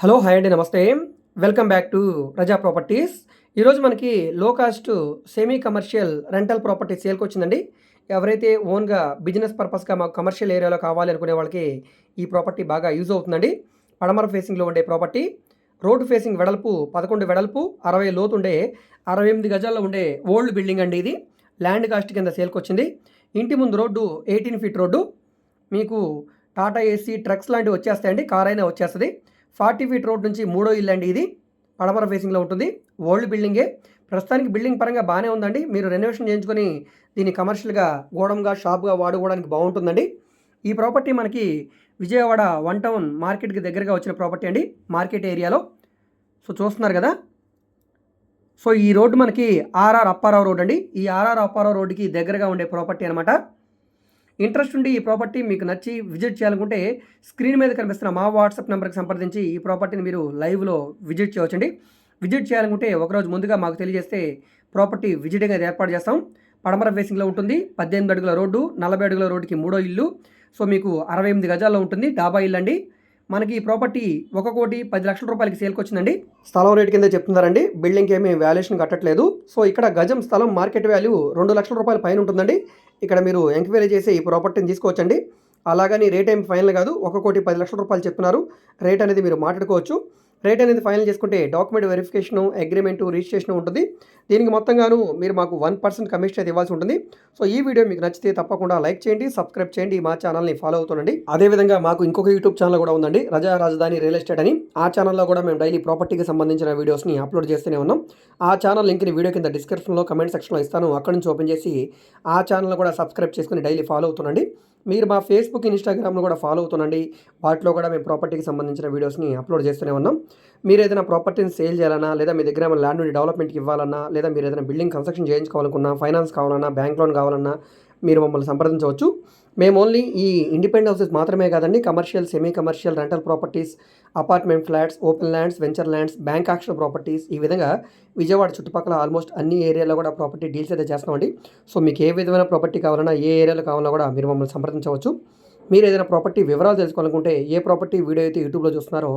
Hello hi అండి నమస్తే. Welcome back to Praja properties. ఈరోజు మనకి low cost semi commercial rental property సేల్కి వచ్చిందండి. ఎవరైతే ఓన్గా బిజినెస్ పర్పస్గా మాకు కమర్షియల్ ఏరియాలో కావాలి అనుకునే వాళ్ళకి ఈ ప్రాపర్టీ బాగా యూజ్ అవుతుందండి. పడమర ఫేసింగ్లో ఉండే ప్రాపర్టీ రోడ్డు ఫేసింగ్ వెడల్పు పదకొండు వెడల్పు అరవై లోతు ఉండే అరవై ఎనిమిది గజాల్లో ఉండే ఓల్డ్ బిల్డింగ్ అండి ఇది. ల్యాండ్ కాస్ట్ కింద సేల్కి వచ్చింది. ఇంటి ముందు రోడ్డు ఎయిటీన్ ఫీట్ రోడ్డు. మీకు టాటా ఏసీ ట్రక్స్ లాంటివి వచ్చేస్తాయండి. కార్ అయినా వచ్చేస్తుంది. ఫార్టీ ఫీట్ రోడ్ నుంచి మూడో ఇల్లు అండి ఇది. పడమర ఫేసింగ్లో ఉంటుంది. ఓల్డ్ బిల్డింగే. ప్రస్తుతానికి బిల్డింగ్ పరంగా బాగానే ఉందండి. మీరు రెనోవేషన్ చేయించుకొని దీన్ని కమర్షియల్గా గోడంగా షాప్గా వాడుకోవడానికి బాగుంటుందండి. ఈ ప్రాపర్టీ మనకి విజయవాడ వన్ టౌన్ మార్కెట్కి దగ్గరగా వచ్చిన ప్రాపర్టీ అండి. మార్కెట్ ఏరియాలో. సో చూస్తున్నారు కదా. సో ఈ రోడ్డు మనకి ఆర్ఆర్ అప్పారావు రోడ్ అండి. ఈ ఆర్ఆర్ అప్పారావు రోడ్డుకి దగ్గరగా ఉండే ప్రాపర్టీ అనమాట ఇంట్రెస్ట్ ఉండి ఈ ప్రాపర్టీ మీకు నచ్చి విజిట్ చేయాలనుకుంటే స్క్రీన్ మీద కనిపిస్తున్న మా వాట్సాప్ నెంబర్కి సంప్రదించి ఈ ప్రాపర్టీని మీరు లైవ్లో విజిట్ చేయవచ్చండి. విజిట్ చేయాలనుకుంటే ఒకరోజు ముందుగా మాకు తెలియజేస్తే ప్రాపర్టీ విజిటింగ్ అయితే ఏర్పాటు చేస్తాం. పడమర ఫేసింగ్లో ఉంటుంది. పద్దెనిమిది అడుగుల రోడ్డు నలభై అడుగుల రోడ్డుకి మూడో ఇల్లు. సో మీకు అరవై ఎనిమిది గజాల్లో ఉంటుంది. డాబా ఇల్లు అండి. మనకి ఈ ప్రాపర్టీ ఒక కోటి పది లక్షల రూపాయలకి సేల్కి వచ్చిందండి. స్థలం రేటు కింద చెప్తున్నారండి. బిల్డింగ్కి ఏమీ వాల్యుయేషన్ కట్టట్లేదు. సో ఇక్కడ గజం స్థలం మార్కెట్ వాల్యూ రెండు లక్షల రూపాయల పైన ఉంటుందండి. ఇక్కడ మీరు ఎంక్వైరీ చేసి ఈ ప్రాపర్టీని తీసుకోవచ్చండి. అలాగని రేట్ ఏం ఫైనల్ కాదు. ఒక కోటి పది లక్షల రూపాయలు చెప్తున్నారు. రేట్ అనేది మీరు మాట్లాడుకోవచ్చు. రేట్ అనేది ఫైనల్ చేసుకుంటే డాక్యుమెంట్ వెరిఫికేషను అగ్రిమెంటు రిజిస్ట్రేషన్ ఉంటుంది. దీనికి మొత్తంగాను మీరు మాకు వన్ పర్సెంట్ కమిషన్ అయితే ఇవ్వాల్సి ఉంటుంది. సో ఈ వీడియో మీకు నచ్చితే తప్పకుండా లైక్ చేయండి సబ్స్క్రైబ్ చేయండి మా ఛానల్ని ఫాలో అవుతుండండి అదేవిధంగా మాకు ఇంకొక యూట్యూబ్ ఛానల్ కూడా ఉందండి. రజా రాజధాని రియల్ ఎస్టేట్ అని. ఆ ఛానల్లో కూడా మేము డైలీ ప్రాపర్టీకి సంబంధించిన వీడియోస్ని అప్లోడ్ చేస్తూనే ఉన్నాం. ఆ ఛానల్ లింక్ని వీడియో కింద డిస్క్రిప్షన్లో కమెంట్ సెక్షన్లో ఇస్తాను. అక్కడి నుంచి ఓపెన్ చేసి ఆ ఛానల్ కూడా సబ్స్క్రైబ్ చేసుకుని డైలీ ఫాలో అవుతుండండి మీరు మా ఫేస్బుక్ ఇన్స్టాగ్రామ్లో కూడా ఫాలో అవుతుండండి. వాటిలో కూడా మేము ప్రాపర్టీకి సంబంధించిన వీడియోస్ని అప్లోడ్ చేస్తూనే ఉన్నాం. మీరు ఏదైనా ప్రాపర్టీని సేల్ చేయాలన్నా లేదా మీ దగ్గర ఏమైనా ల్యాండ్ డెవలప్మెంట్కి ఇవ్వాలన్నా లేదా మీరు ఏదైనా బిల్డింగ్ కన్స్ట్రక్షన్ చేయించుకోవాలనుకున్నా ఫైనాన్స్ కావాలన్నా బ్యాంక్ లోన్ కావాలన్నా మీరు మమ్మల్ని సంప్రదించవచ్చు. మేము ఓన్లీ ఈ ఇండిపెండెంట్ హౌసెస్ మాత్రమే కాదండి commercial semi commercial rental properties apartment flats open lands venture lands bank auction properties ఈ విధంగా విజయవాడ చుట్టుపక్కల ఆల్మోస్ట్ అన్ని ఏరియాలో కూడా ప్రాపర్టీ డీల్స్ అయితే చేస్తామండి. సో మీకు ఏ విధమైన ప్రాపర్టీ కావాలన్నా ఏ ఏరియాలో కావాలన్నా కూడా మీరు మమ్మల్ని సంప్రదించవచ్చు. మీరు ఏదైనా ప్రాపర్టీ వివరాలు తెలుసుకోవాలనుకుంటే ఏ ప్రాపర్టీ వీడియో అయితే యూట్యూబ్లో చూస్తున్నారో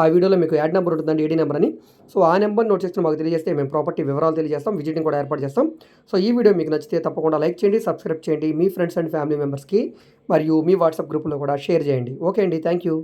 ఆ వీడియోలో మీకు యాడ్ నెంబర్ ఉంటుందండి ఏడీ నెంబర్ అని. సో ఆ నెంబర్ నోట్ చేసుకుని మాకు తెలియజేస్తే మేము ప్రాపర్టీ వివరాలు తెలియజేస్తాం విజిటింగ్ కూడా ఏర్పాటు చేస్తాం. సో ఈ వీడియో మీకు నచ్చితే తప్పకుండా లైక్ చేయండి సబ్స్క్రైబ్ చేయండి మీ ఫ్రెండ్స్ అండ్ ఫ్యామిలీ మెంబర్స్కి మరియు మీ వాట్సాప్ గ్రూప్లో కూడా షేర్ చేయండి. ఓకే అండి థ్యాంక్ యూ